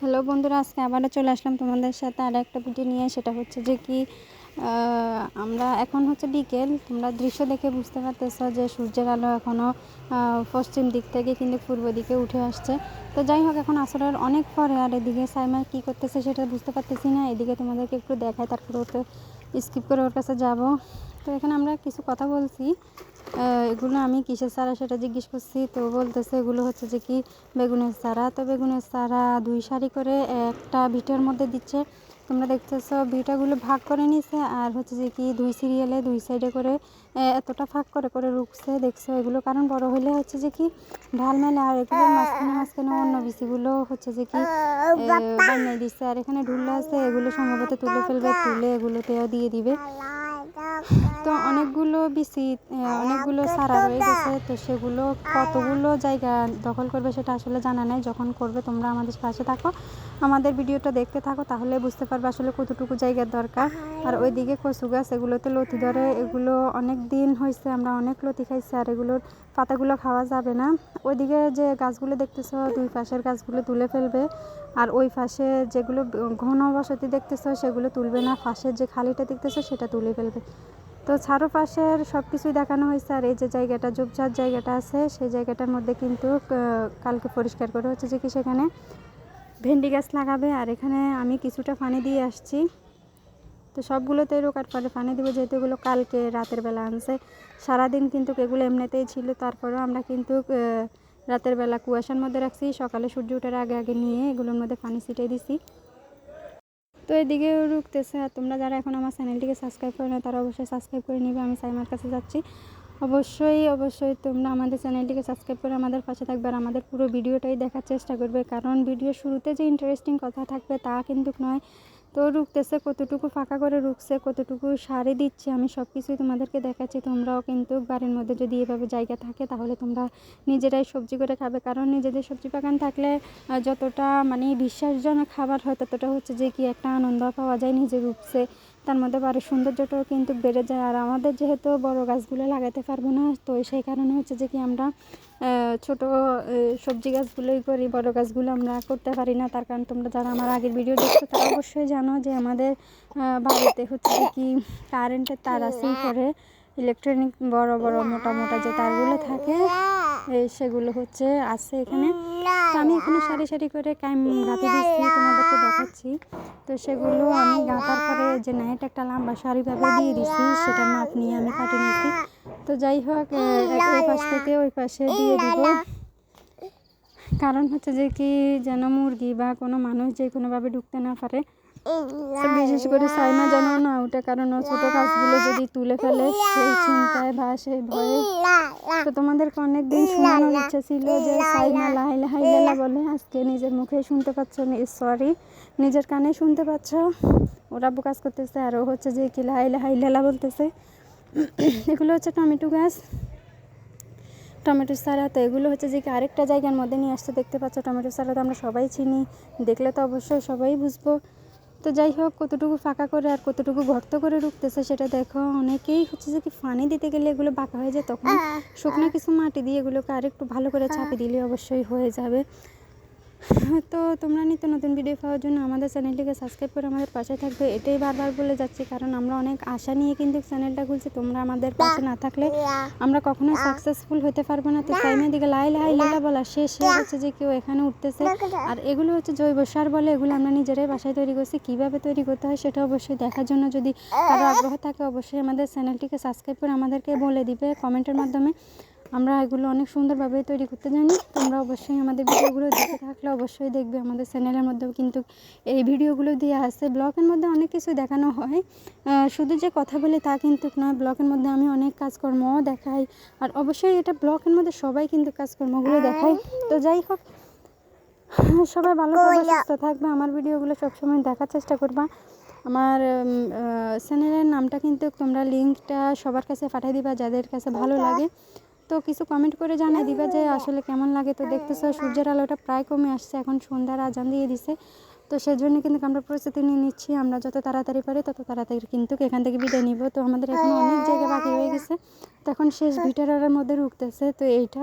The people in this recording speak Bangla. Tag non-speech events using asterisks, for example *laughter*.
হ্যালো বন্ধুরা, আজকে আবারও চলে আসলাম তোমাদের সাথে আর একটা ভিডিও নিয়ে। সেটা হচ্ছে যে কি আমরা এখন হচ্ছে বিকেল। তোমরা দৃশ্য দেখে বুঝতে পারতেছ যে সূর্যের আলো এখনও পশ্চিম দিক থেকে কিন্তু পূর্ব দিকে উঠে আসছে। তো যাই হোক, এখন আসরের অনেক পরে, আর এদিকে সাইমা কী করতেছে সেটা বুঝতে পারতেছি না। এদিকে তোমাদেরকে একটু দেখায় তারপরে ওতে স্কিপ করে ওর কাছে যাব। তো এখানে আমরা কিছু কথা বলছি। এগুলো আমি কিসের চারা সেটা জিজ্ঞেস করছি। তো বলতেছে এগুলো হচ্ছে যে কি বেগুনের চারা। তো বেগুনের চারা দুই সারি করে একটা ভিটার মধ্যে দিচ্ছে। তোমরা দেখতেছো ভিটাগুলো ভাগ করে নিছে আর হচ্ছে যে কি দুই সিরিয়ালে দুই সাইডে করে এতটা ফাঁক করে করে রুখছে। দেখছ এগুলো কারণ বড় হলে হচ্ছে যে কি ঢাল মেলে আর এগুলো মাঝখানে মাঝখানে অন্য বিচিগুলো হচ্ছে যে কি বানিয়ে দিচ্ছে আর এখানে ঢুলে আছে, এগুলো সম্ভবত তুলে ফেলবে, তুলে এগুলোতেও দিয়ে দিবে। তো অনেকগুলো বিসি অনেকগুলো সারা রয়ে গেছে। তো সেগুলো কতগুলো জায়গা দখল করবে সেটা আসলে জানা নেই। যখন করবে তোমরা আমাদের পাশে থাকো। আমাদের ভিডিওটা দেখতে থাকো, তাহলে বুঝতে পারবে আসলে কতটুকু জায়গার দরকার। আর ওইদিকে কচু গাছ, এগুলোতে লতি ধরে। এগুলো অনেক দিন হয়েছে আমরা অনেক লতি খাইছি আর এগুলোর পাতাগুলো খাওয়া যাবে না। ওইদিকে যে গাছগুলো দেখতেছো, দুই পাশের গাছগুলো তুলে ফেলবে। আর ওই পাশে যেগুলো ঘন বসতি দেখতেছো, সেগুলো তুলবে না। পাশের যে খালিটা দেখতেছো, সেটা তুলে ফেলবে। তো ছাড়ো পাশের সব কিছুই দেখানো হয়েছে আর এই যে জায়গাটা, ঝোপঝাড় জায়গাটা আছে, সেই জায়গাটার মধ্যে কিন্তু কালকে পরিষ্কার করে হচ্ছে যে কি সেখানে ভেন্ডি গাছ লাগাবে। আর এখানে আমি কিছুটা পানি দিয়ে আসছি। তো সবগুলোতে রোকার পরে। পানি দিব যেহেতু এগুলো কালকে রাতের বেলা আনছে। সারাদিন কিন্তু এগুলো এমনিতেই ছিল। তারপরেও আমরা কিন্তু রাতের বেলা কুয়াশার মধ্যে রাখছি। সকালে সূর্য ওঠার আগে আগে নিয়ে এগুলোর মধ্যে পানি ছিটিয়ে দিছি। তো এদিকে রুখতেছে। আর তোমরা যারা এখন আমার চ্যানেলটিকে সাবস্ক্রাইব করে না, তারা অবশ্যই সাবস্ক্রাইব করে নিবে। আমি সাইমার কাছে যাচ্ছি। অবশ্যই অবশ্যই তোমরা আমাদের চ্যানেলটিকে সাবস্ক্রাইব করে আমাদের পাশে থাকবে। আর আমাদের পুরো ভিডিওটাই দেখার চেষ্টা করবে। কারণ ভিডিও শুরুতে যে ইন্টারেস্টিং কথা থাকবে তা কিন্তু নয়। তো রুখতেছে, কতটুকু ফাঁকা করে রুখছে, কতটুকু সারে দিচ্ছে, আমি সব কিছুই তোমাদেরকে দেখাচ্ছি। তোমরাও কিন্তু বাড়ির মধ্যে যদি এভাবে জায়গা থাকে, তাহলে তোমরা নিজেরাই সবজি করে খাবে। কারণ নিজেদের সবজি বাগান থাকলে যতটা মানে বিশ্বাসজনক খাবার হয়, ততটা হচ্ছে যে কি একটা আনন্দ পাওয়া যায় নিজে রূপসে তার মধ্যে বাড়ির সৌন্দর্যটাও কিন্তু বেড়ে যায়। আর আমাদের যেহেতু বড় গাছগুলো লাগাতে পারব না, তো সেই কারণে হচ্ছে যে কি আমরা ছোট সবজি গাছগুলোই করি, বড় গাছগুলো আমরা করতে পারি না। তার কারণ তোমরা যারা আমার আগের ভিডিও দেখছ, তারা অবশ্যই জানো যে আমাদের বাড়িতে হচ্ছে যে কি কারেন্টের তার আছে করে ইলেকট্রনিক বড় বড়, মোটা মোটা যে তারগুলো থাকে সেগুলো হচ্ছে, আছে এখানে। তো আমি এখানে সারি সারি করে কাইম গাঁথি দিচ্ছি, তোমাদেরকে তো সেগুলো আমি গাঁথার পরে যে নাইট একটা লম্বা শাড়িভাবে দিয়ে দিচ্ছি সেটা মাপ নিয়ে আমি কাটে নিচ্ছি তো যাই হোক ওই পাশ থেকে ওই পাশে দিয়ে দিব। কারণ হচ্ছে যে কি যেন মুরগি বা কোনো মানুষ যে কোনোভাবে ঢুকতে না পারে বিশেষ করে সাইমা যেন না ওঠে কারণ ও ছোটো যদি তুলে ফেলে, সেই চিন্তায় বা সেই ভয়ে। তো তোমাদেরকে অনেক দিন শোনানোর ইচ্ছা ছিল যে সাইমা লাই লাই লেলা বলে আজকে নিজের মুখে শুনতে পাচ্ছ সরি, নিজের কানে শুনতে পাচ্ছ। ওরা কাজ করতেছে আর ও হচ্ছে যে কি লাই লাই লেলা বলতেছে। এগুলো হচ্ছে টমেটো গাছ। টমেটো চারা তো এগুলো হচ্ছে যে কি আরেকটা জায়গার মধ্যে নিয়ে আসতে দেখতে পাচ্ছ টমেটো চারা তো আমরা সবাই চিনি, দেখলে তো অবশ্যই সবাই বুঝব। তো যাই হোক কতটুকু ফাঁকা করে আর কতটুকু গর্ত করে রুখতেছে সেটা দেখো। অনেকেই হচ্ছে যে কি ফানি দিতে গেলে এগুলো বাঁকা হয়ে যায় তখন শুকনো কিছু মাটি দিয়ে এগুলোকে আরেকটু ভালো করে চাপে দিলে অবশ্যই হয়ে যাবে। *laughs* তো তোমরা নিত্য নতুন ভিডিও পাওয়ার জন্য আমাদের চ্যানেলটিকে সাবস্ক্রাইব করে আমাদের পাশে থাকবে। এটাই বারবার বলে যাচ্ছি কারণ আমরা অনেক আশা নিয়ে কিন্তু চ্যানেলটা খুলছি। তোমরা আমাদের পাশে না থাকলে আমরা কখনোই সাকসেসফুল হতে পারব না। তো সাইমের দিকে লাই লাই লীলা বলা শেষ সে হচ্ছে যে কেউ এখানে উঠতেছে। আর এগুলো হচ্ছে জৈব সার বলে এগুলো আমরা নিজেরাই বাসায় তৈরি করছি। কীভাবে তৈরি করতে হয় সেটা অবশ্যই দেখার জন্য যদি কারও আগ্রহ থাকে অবশ্যই আমাদের চ্যানেলটিকে সাবস্ক্রাইব করে আমাদেরকে বলে দিবে কমেন্টের মাধ্যমে। আমরা এগুলো অনেক সুন্দরভাবে তৈরি করতে জানি। তোমরা অবশ্যই আমাদের ভিডিওগুলো দেখে থাকলে অবশ্যই দেখবে আমাদের চ্যানেলের মধ্যেও কিন্তু এই ভিডিওগুলো দিয়ে আসছে ব্লগের মধ্যে অনেক কিছু দেখানো হয়। শুধু যে কথা বলে তা কিন্তু নয় ব্লগের মধ্যে আমি অনেক কাজকর্মও দেখাই। আর অবশ্যই এটা ব্লগের মধ্যে সবাই কিন্তু কাজকর্মগুলো দেখায়। তো যাই হোক সবাই ভালো থাকবে সুস্থ থাকবে। আমার ভিডিওগুলো সবসময় দেখার চেষ্টা করবা। আমার চ্যানেলের নামটা কিন্তু তোমরা লিঙ্কটা সবার কাছে পাঠিয়ে দিবা যাদের কাছে ভালো লাগে। তো কিছু কমেন্ট করে জানাই দিবা যে আসলে কেমন লাগে? তো দেখতেছো সূর্যের আলোটা প্রায় কমে আসছে, এখন সন্ধ্যার আজান দিয়ে দিছে। তো সেজন্য কিন্তু আমরা প্রস্তুতি নিয়ে নিচ্ছি, আমরা যত তাড়াতাড়ি পারি তত তাড়াতাড়ি কিন্তু এখান থেকে বিদায় নিব। তো আমাদের এখন অনেক জায়গা বাকি হয়ে গেছে। তখন শেষ ভিটারের মধ্যে রুখতেছে তো এইটা